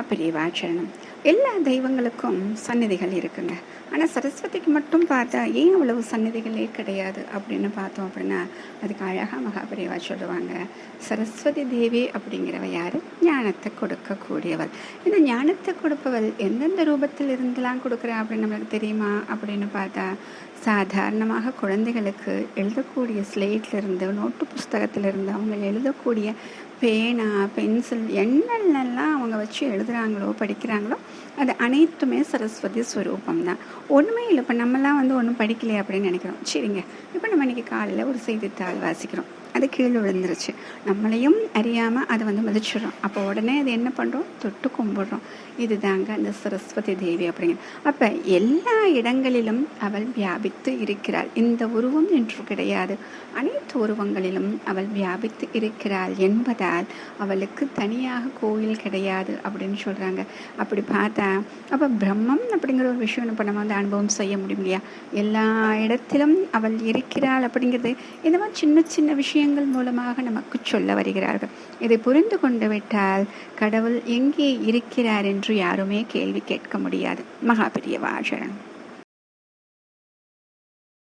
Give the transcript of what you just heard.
परिवाचरणम् எல்லா தெய்வங்களுக்கும் சந்நிதிகள் இருக்குங்க. ஆனால் சரஸ்வதிக்கு மட்டும் பார்த்தா ஏன் அவ்வளவு சந்நிதிகளே கிடையாது அப்படின்னு பார்த்தோம் அப்படின்னா அதுக்கு அழகாக மகாபிரிவா சொல்லுவாங்க சரஸ்வதி தேவி அப்படிங்கிறவ யார்? ஞானத்தை கொடுக்கக்கூடியவள். இந்த ஞானத்தை கொடுப்பவள் எந்தெந்த ரூபத்தில் இருந்தெல்லாம் கொடுக்குறா அப்படின்னு நம்மளுக்கு தெரியுமா? அப்படின்னு பார்த்தா சாதாரணமாக குழந்தைகளுக்கு எழுதக்கூடிய ஸ்லேட்லேருந்து நோட்டு புஸ்தகத்திலிருந்து அவங்க எழுதக்கூடிய பேனா பென்சில் என்னென்னலாம் அவங்க வச்சு எழுதுகிறாங்களோ படிக்கிறாங்களோ அது அனைத்துமே சரஸ்வதி ஸ்வரூபம் தான் ஒன்றுமே இல்லை இப்போ நம்மலாம் வந்து ஒன்றும் படிக்கலையே அப்படின்னு நினைக்கிறோம். சரிங்க. இப்போ நம்ம இன்றைக்கி காலையில் ஒரு செய்தித்தாள் வாசிக்கிறோம். அது கீழே விழுந்துருச்சு. நம்மளையும் அறியாமல் அதை வந்து மிதிச்சிடும். அப்போ உடனே அது என்ன பண்ணுறோம் தொட்டு கும்பிடுறோம். இதுதாங்க அந்த சரஸ்வதி தேவி அப்படிங்கிற அப்போ எல்லா இடங்களிலும் அவள் வியாபித்து இருக்கிறாள். இந்த உருவம் என்று கிடையாது. அனைத்து உருவங்களிலும் அவள் வியாபித்து இருக்கிறாள் என்பதால் அவளுக்கு தனியாக கோயில் கிடையாது அப்படின்னு சொல்கிறாங்க அப்படி பார்த்தா அப்போ பிரம்மம் அப்படிங்கிற ஒரு விஷயம் இப்போ நம்ம வந்து அனுபவம் செய்ய முடியும் இல்லையா? எல்லா இடத்திலும் அவள் இருக்கிறாள் அப்படிங்கிறது இந்த மாதிரி சின்ன சின்ன விஷயம் விஷயங்கள் மூலமாக நமக்கு சொல்ல வருகிறார்கள். இதை புரிந்து கொண்டு விட்டால் கடவுள் எங்கே இருக்கிறார் என்று யாருமே கேள்வி கேட்க முடியாது. மகாபிரிய வாழன்